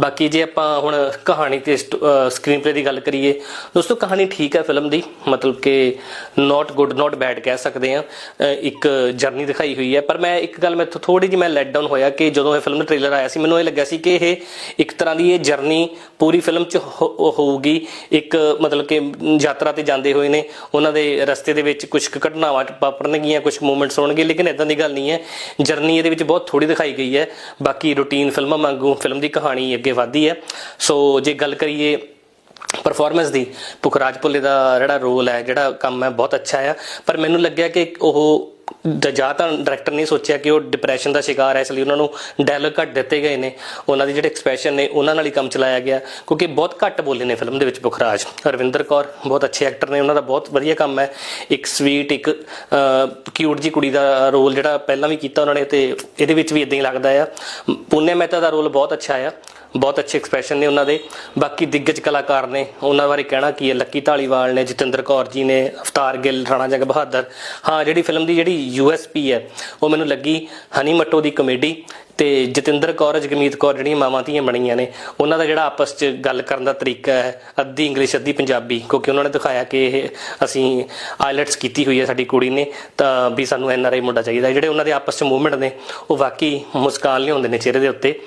ਬਾਕੀ ਜੇ ਆਪਾਂ ਹੁਣ ਕਹਾਣੀ ਤੇ ਸਕਰੀਨ ਪਲੇ ਦੀ ਗੱਲ ਕਰੀਏ, ਦੋਸਤੋ ਕਹਾਣੀ ਠੀਕ ਹੈ ਫਿਲਮ ਦੀ, ਮਤਲਬ ਕਿ ਨਾਟ ਗੁੱਡ ਨਾਟ ਬੈਡ ਕਹਿ ਸਕਦੇ ਆ ਇੱਕ ਜਰਨੀ ਦਿਖਾਈ ਹੋਈ ਹੈ, ਪਰ ਮੈਂ ਇੱਕ ਗੱਲ ਮੈਥੋਂ ਥੋੜੀ ਜਿਹੀ ਮੈਂ ਲੈਟ ਡਾਊਨ ਹੋਇਆ ਕਿ ਜਦੋਂ ਇਹ ਫਿਲਮ ਦਾ ਟ੍ਰੇਲਰ ਆਇਆ ਸੀ, ਮੈਨੂੰ ਇਹ ਲੱਗਿਆ ਸੀ ਕਿ ਇਹ ਇੱਕ ਤਰ੍ਹਾਂ ਦੀ ਇਹ ਜਰਨੀ ਪੂਰੀ ਫਿਲਮ 'ਚ ਹੋ- ਹੋਊਗੀ। ਇੱਕ ਮਤਲਬ ਕਿ ਯਾਤਰਾ ਤੇ ਜਾਂਦੇ ਹੋਏ ਨੇ, ਉਹਨਾਂ ਦੇ ਰਸਤੇ ਦੇ ਵਿੱਚ ਕੁਝ ਘਟਨਾਵਾਂ ਵਾਪਰਨਗੀਆਂ ਕੁਝ ਮੂਮੈਂਟਸ ਹੋਣਗੇ, ਲੇਕਿਨ ਇਦਾਂ ਦੀ ਗੱਲ ਨਹੀਂ ਹੈ। ਜਰਨੀ ਇਹਦੇ ਵਿੱਚ ਬਹੁਤ ਥੋੜੀ ਦਿਖਾਈ ਗਈ ਹੈ। ਬਾਕੀ ਰੂਟੀਨ ਫਿਲਮਾਂ ਵਾਂਗੂ ਫਿਲਮ ਦੀ ਕਹਾਣੀ ਅੱਗੇ ਵਧਦੀ ਹੈ। ਸੋ ਜੇ ਗੱਲ ਕਰੀਏ ਪਰਫਾਰਮੈਂਸ ਦੀ ਪੁਖਰਾਜ ਭੁੱਲੇ ਦਾ ਜਿਹੜਾ ਰੋਲ ਹੈ, ਜਿਹੜਾ ਕੰਮ ਹੈ, ਬਹੁਤ ਅੱਛਾ ਆ। ਪਰ ਮੈਨੂੰ ਲੱਗਿਆ ਕਿ ਉਹ ਜਾਂ ਤਾਂ ਡਾਇਰੈਕਟਰ ਨੇ ਸੋਚਿਆ ਕਿ ਉਹ ਡਿਪਰੈਸ਼ਨ ਦਾ ਸ਼ਿਕਾਰ ਹੈ, ਇਸ ਲਈ ਉਹਨਾਂ ਨੂੰ ਡਾਇਲੌਗ ਘੱਟ ਦਿੱਤੇ ਗਏ ਨੇ। ਉਹਨਾਂ ਦੇ ਜਿਹੜੇ ਐਕਸਪ੍ਰੈਸ਼ਨ ਨੇ, ਉਹਨਾਂ ਨਾਲ ਹੀ ਕੰਮ ਚਲਾਇਆ ਗਿਆ। ਕਿਉਂਕਿ ਬਹੁਤ ਘੱਟ ਬੋਲੇ ਨੇ ਫਿਲਮ ਦੇ ਵਿੱਚ ਪੁਖਰਾਜ ਰਵਿੰਦਰ ਕੌਰ ਬਹੁਤ ਅੱਛੇ ਐਕਟਰ ਨੇ, ਉਹਨਾਂ ਦਾ ਬਹੁਤ ਵਧੀਆ ਕੰਮ ਹੈ। ਇੱਕ ਸਵੀਟ ਇੱਕ ਕਿਊਟ ਜੀ ਕੁੜੀ ਦਾ ਰੋਲ ਜਿਹੜਾ ਪਹਿਲਾਂ ਵੀ ਕੀਤਾ ਉਹਨਾਂ ਨੇ, ਤੇ ਇਹਦੇ ਵਿੱਚ ਵੀ ਇਦਾਂ ਹੀ ਲੱਗਦਾ ਆ। ਪੁੰਨੇ ਮਹਿਤਾ ਦਾ ਰੋਲ ਬਹੁਤ ਅੱਛਾ ਆ। ਬਹੁਤ ਅੱਛੇ ਐਕਸਪ੍ਰੈਸ਼ਨ ਨੇ ਉਹਨਾਂ ਦੇ। ਬਾਕੀ ਦਿੱਗਜ ਕਲਾਕਾਰ ਨੇ, ਉਹਨਾਂ ਬਾਰੇ ਕਹਿਣਾ ਕੀ ਹੈ? ਲੱਕੀ ਢਾਲੀਵਾਲ ਨੇ, ਜਤਿੰਦਰ ਕੌਰ ਜੀ ਨੇ, ਅਵਤਾਰ ਗਿੱਲ, ਰਾਣਾ ਜਗ ਬਹਾਦਰ। ਹਾਂ, ਜਿਹੜੀ ਫਿਲਮ ਦੀ ਜਿਹੜੀ ਯੂਐਸਪੀ ਹੈ, ਉਹ ਮੈਨੂੰ ਲੱਗੀ ਹਨੀ ਮੱਟੋ ਦੀ ਕਮੇਡੀ ਤੇ ਜਤਿੰਦਰ ਕੌਰ, ਜਗਮੀਤ ਕੌਰ ਜਿਹੜੀਆਂ ਮਾਵਾਂ ਧੀਆਂ ਬਣੀਆਂ ਨੇ, ਉਹਨਾਂ ਦਾ ਜਿਹੜਾ ਆਪਸ 'ਚ ਗੱਲ ਕਰਨ ਦਾ ਤਰੀਕਾ ਹੈ, ਅੱਧੀ ਇੰਗਲਿਸ਼ ਅੱਧੀ ਪੰਜਾਬੀ, ਕਿਉਂਕਿ ਉਹਨਾਂ ਨੇ ਦਿਖਾਇਆ ਕਿ ਇਹ ਅਸੀਂ ਆਇਲਟਸ ਕੀਤੀ ਹੋਈ ਹੈ ਸਾਡੀ ਕੁੜੀ ਨੇ, ਤਾਂ ਵੀ ਸਾਨੂੰ ਐਨਆਰਆਈ ਮੁੰਡਾ ਚਾਹੀਦਾ ਜਿਹੜੇ ਉਹਨਾਂ ਦੇ ਆਪਸ 'ਚ ਮੂਵਮੈਂਟ ਨੇ, ਉਹ ਵਾਕਈ ਮੁਸਕਾਨ ਲਿਆਉਂਦੇ ਨੇ ਚਿਹਰੇ ਦੇ ਉੱਤੇ।